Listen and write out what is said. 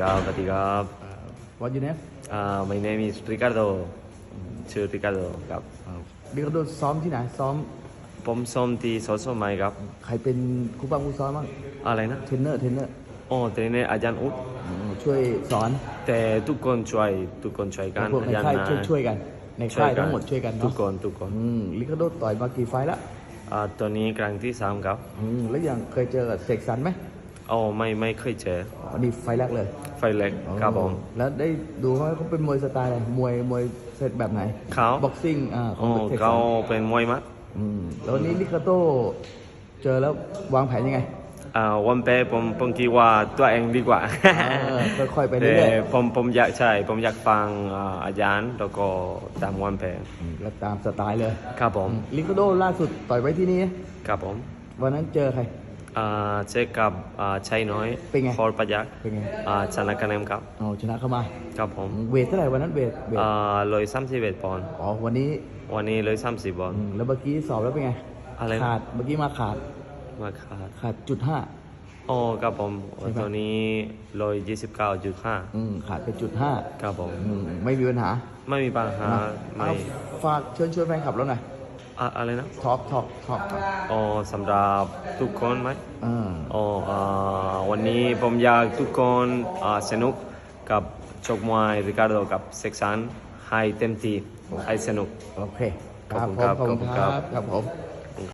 ครับสวัสดีครับ What your name uh, my name is Ricardo ชื่อ Ricardo ครับดิคาโดซ้อมที่ไหนซ้อม ผมซ้อมที่สสมัยครับ ใครเป็นครูบ้างครูซ้อมบ้างอะไรนะเทรนเนอร์เทรนเนอร์อ๋อเทรนเนอร์อาจารย์อุ๊ดอืมช่วยสอน แต่ทุกคนช่วยทุกคนช่วยกันพวกในอาจารค่ายย์นะช่วยช่วยกัน ในค่ายทั้งหมดช่วยกันทุกเนาะคนทุกคนอืมลิคาโดต่อยมากี่ไฟล์ละอ่าตัวนี้ครั้งที่สามครับ อืมแล้วอย่างเคยเจอกับเสกสรรไหม อ๋อไม่ไม่เคยเจออันนี้ไฟล์แรกเลยไฟเล็กครับผม แล้วได้ดูว่าเขาเป็นมวยสไตล์อะไรมวยมวยเซตแบบไหนเขา บ็อกซิ่งอ่าขออ๋งอเสกสรเขารเป็นมวยมัดอืมแล้ววันนี้ลิคาโดเจอแล้ววางแผนยังไง อ่าวันเป้ผมผมคิดว่าตัวเองดีกว่าอค่อยๆไปเรื่อยๆ แต่ผมผมอยากใช่ผมอยากฟังอ่าอาจารย์แล้วก็ตามวันเป้อืมแล้วตามสไตล์เลยครับผมลิคาโดล่าสุดต่อยไว้ที่นี่ครับผมวันนั้นเจอใคร อ่าเจอกับอ่าชัยน้อยเป็นไงฟอร์ปัยักษ์เป็นไงอ่าชนะคะแนนครับเอาชนะเข้ามา ครับผมเวทเท่าไหร่วันนั้นเวทเวทอ่าเลยสามสิบเอ็ดปอนด์อ๋อวันนี้วันนี้เลยสามสิบปอนด์อืมแล้วเมื่อกี้สอบแล้วเป็นไงอะไรนะ ขาดเมื่อกี้มาขาดมาขาดขาดจุดห้า อ๋อครับผมใช่ปะ ตัวนี้เลยยี่สิบเก้าจุดห้าอืมขาดไปจุดห้าครับผมอืมไม่มีปัญหาไม่มีปัญหานะไม่เอาฝากเชิญชวนแฟนคลับแล้วหน่อย อะอะไรนะทอกทอกทอกอ๋อสำหรับทุกคนไหมอ่าอ๋ออ่าวันนี้ผมอยากทุกคนอ่าสนุกกับชกมวยริคาร์โดกับเซ็กซันให้เต็มที่ให้สนุก โอเคขอบคุณครับขอบคุณขอบคุณคครัรับบครับผม